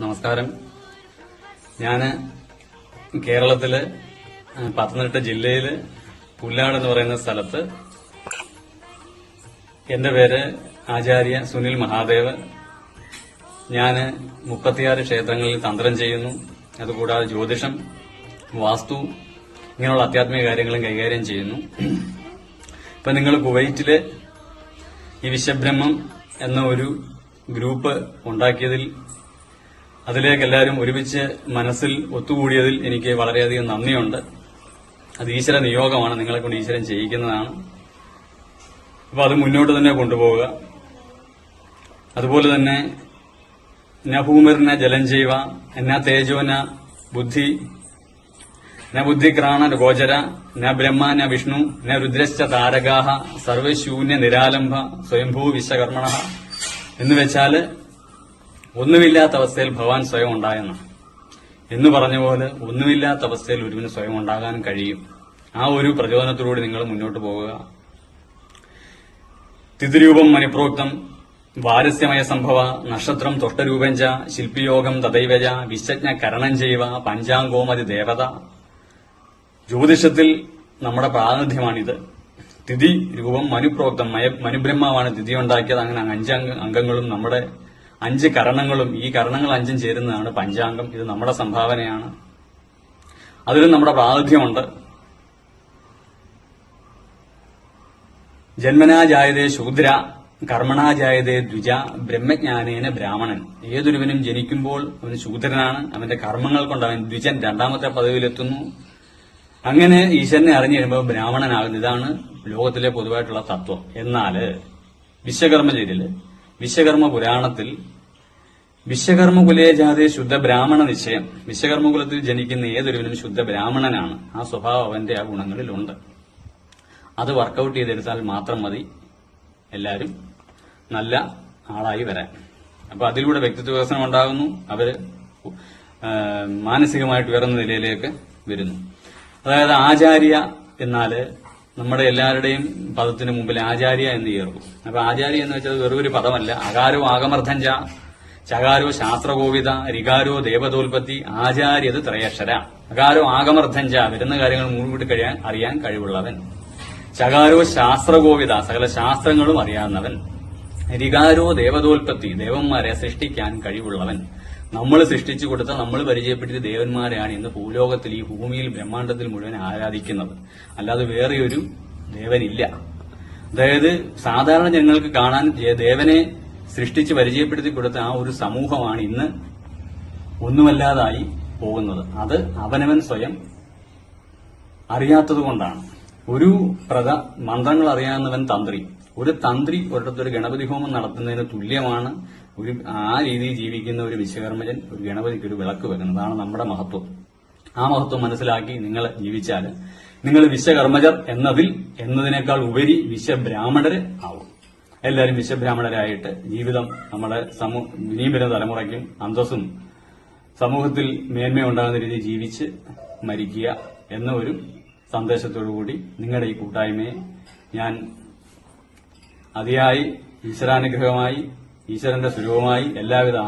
നമസ്കാരം. ഞാൻ കേരളത്തിൽ പത്തനംതിട്ട ജില്ലയിൽ പുല്ലാട് എന്ന് പറയുന്ന സ്ഥലത്ത് എന്റെ പേര് ആചാര്യ സുനിൽ മഹാദേവ്. ഞാൻ മുപ്പത്തിയാറ് ക്ഷേത്രങ്ങളിൽ തന്ത്രം ചെയ്യുന്നു. അതുകൂടാതെ ജ്യോതിഷം വാസ്തു ഇങ്ങനെയുള്ള അത്യാത്മിക കാര്യങ്ങളും കൈകാര്യം ചെയ്യുന്നു. ഇപ്പൊ നിങ്ങൾ കുവൈറ്റിൽ ഈ വിശ്വബ്രഹ്മം എന്ന ഒരു ഗ്രൂപ്പ് ഉണ്ടാക്കിയതിൽ അതിലേക്ക് എല്ലാവരും ഒരുമിച്ച് മനസ്സിൽ ഒത്തുകൂടിയതിൽ എനിക്ക് വളരെയധികം നന്ദിയുണ്ട്. അത് ഈശ്വര നിയോഗമാണ് നിങ്ങളെ കൊണ്ട് ഈശ്വരൻ ചെയ്യിക്കുന്നതാണ്. അപ്പോൾ അത് മുന്നോട്ട് തന്നെ കൊണ്ടുപോവുക. അതുപോലെ തന്നെ ന ഭൂമിർന ജലം ചെയ്യുക ന തേജോന ബുദ്ധി ന ബുദ്ധിക്രാണ ഗോചര ന ബ്രഹ്മ ന വിഷ്ണു ന രുദ്രശ്ച താരകാഹ സർവശൂന്യ നിരാലംഭ സ്വയംഭൂ വിശ്വകർമ്മണ എന്ന് വെച്ചാൽ ഒന്നുമില്ലാത്ത അവസ്ഥയിൽ ഭഗവാൻ സ്വയം ഉണ്ടായെന്ന് എന്ന് പറഞ്ഞ പോലെ ഒന്നുമില്ലാത്ത അവസ്ഥയിൽ ഒരുവിന് സ്വയം ഉണ്ടാകാൻ കഴിയും. ആ ഒരു പ്രചോദനത്തിലൂടെ നിങ്ങൾ മുന്നോട്ട് പോവുക. തിഥിരൂപം മനുപ്രോക്തം വാരസ്യമയ സംഭവ നക്ഷത്രം തൊഷ്ടരൂപഞ്ച ശില്പിയോഗം തദൈവജ വിശ്വജ്ഞ കരണം ചെയ്യുക പഞ്ചാംഗോമതി ദേവത. ജ്യോതിഷത്തിൽ നമ്മുടെ പ്രാതിനിധ്യമാണിത്. തിഥി രൂപം മനുപ്രോക്തം മനുബ്രഹ്മാവാണ് തിഥി ഉണ്ടാക്കിയത് അങ്ങനെ അഞ്ച് അംഗങ്ങളും നമ്മുടെ അഞ്ച് കരണങ്ങളും ഈ കരണങ്ങൾ അഞ്ചും ചേരുന്നതാണ് പഞ്ചാംഗം. ഇത് നമ്മുടെ സംഭാവനയാണ്. അതിലും നമ്മുടെ പ്രാതിഥ്യമുണ്ട് ജന്മനാ ജായതേ ശൂദ്ര കർമ്മണാ ജായതേ ദ്വിജ ബ്രഹ്മജ്ഞാനേന ബ്രാഹ്മണൻ. ഏതൊരുവനും ജനിക്കുമ്പോൾ അവൻ ശൂദ്രനാണ്. അവന്റെ കർമ്മങ്ങൾ കൊണ്ട് അവൻ ദ്വിജൻ രണ്ടാമത്തെ പദവിയിലെത്തുന്നു. അങ്ങനെ ഈശ്വരനെ അറിഞ്ഞു കഴിയുമ്പോൾ ബ്രാഹ്മണനാകുന്നു ഇതാണ് ലോകത്തിലെ പൊതുവായിട്ടുള്ള തത്വം. എന്നാൽ വിശ്വകർമ്മചര്യൽ വിശ്വകർമ്മ പുരാണത്തിൽ വിശ്വകർമ്മകുലേ ജാതി ശുദ്ധ ബ്രാഹ്മണ നിശ്ചയം. വിശ്വകർമ്മകുലത്തിൽ ജനിക്കുന്ന ഏതൊരുവനും ശുദ്ധ ബ്രാഹ്മണനാണ്. ആ സ്വഭാവം അവന്റെ ആ ഗുണങ്ങളിലുണ്ട്. അത് വർക്കൗട്ട് ചെയ്തെടുത്താൽ മാത്രം മതി എല്ലാവരും നല്ല ആളായി വരാൻ. അപ്പൊ അതിലൂടെ വ്യക്തിത്വ വികസനം ഉണ്ടാകുന്നു. അവർ മാനസികമായിട്ട് ഉയർന്ന നിലയിലേക്ക് വരുന്നു. അതായത് ആചാര്യ എന്നാൽ നമ്മുടെ എല്ലാവരുടെയും പദത്തിന് മുമ്പിൽ ആചാര്യ എന്ന് ചേർക്കും. അപ്പൊ ആചാര്യ എന്ന് വെച്ചാൽ വെറും ഒരു പദമല്ല. അകാരോ ആഗമർത്ഥം ച ചകാരോ ശാസ്ത്രകോവിത രികാരോ ദേവതോൽപത്തി ആചാര്യത് ത്രയക്ഷര. അകാരോ ആഗമർത്ഥം ച വരുന്ന കാര്യങ്ങൾ മുഴുവിട്ട് കഴിയാൻ അറിയാൻ കഴിവുള്ളവൻ. ചകാരോ ശാസ്ത്രകോവിത സകല ശാസ്ത്രങ്ങളും അറിയാവുന്നവൻ. രികാരോ ദേവതോൽപത്തി ദേവന്മാരെ സൃഷ്ടിക്കാൻ കഴിവുള്ളവൻ. നമ്മൾ സൃഷ്ടിച്ചു കൊടുത്ത നമ്മൾ പരിചയപ്പെടുത്തിയ ദേവന്മാരെയാണ് ഇന്ന് ഭൂലോകത്തിൽ ഈ ഭൂമിയിൽ ബ്രഹ്മാണ്ടത്തിൽ മുഴുവൻ ആരാധിക്കുന്നത്. അല്ലാതെ വേറെയൊരു ദേവനില്ല. അതായത് സാധാരണ ജനങ്ങൾക്ക് കാണാൻ ദേവനെ സൃഷ്ടിച്ച് പരിചയപ്പെടുത്തി കൊടുത്ത ആ ഒരു സമൂഹമാണ് ഇന്ന് ഒന്നുമല്ലാതായി പോകുന്നത്. അത് അവനവൻ സ്വയം അറിയാത്തതുകൊണ്ടാണ് ഒരു പ്രധ മന്ത്രങ്ങൾ അറിയാവുന്നവൻ തന്ത്രി. ഒരു തന്ത്രി ഒരിടത്തൊരു ഗണപതി ഹോമം നടത്തുന്നതിന് തുല്യമാണ് ഒരു ആ രീതിയിൽ ജീവിക്കുന്ന ഒരു വിശ്വകർമ്മജൻ ഒരു ഗണപതിക്ക് ഒരു വിളക്ക് വെക്കുന്നത് അതാണ് നമ്മുടെ മഹത്വം. ആ മഹത്വം മനസ്സിലാക്കി നിങ്ങൾ ജീവിച്ചാൽ നിങ്ങൾ വിശ്വകർമ്മജർ എന്നതിൽ എന്നതിനേക്കാൾ ഉപരി വിശ്വബ്രാഹ്മണര് ആവും. എല്ലാവരും വിശ്വബ്രാഹ്മണരായിട്ട് ജീവിതം നമ്മുടെ സമൂഹ ഇനിയും വരുന്ന തലമുറയ്ക്കും അന്തസ്സും സമൂഹത്തിൽ മേന്മയുണ്ടാകുന്ന രീതിയിൽ ജീവിച്ച് മരിക്കുക എന്ന ഒരു സന്ദേശത്തോടുകൂടി നിങ്ങളുടെ ഈ കൂട്ടായ്മയെ ഞാൻ അതിയായി ഈശ്വരാനുഗ്രഹമായി ഈശ്വരന്റെ സ്വരൂപമായി എല്ലാവിധ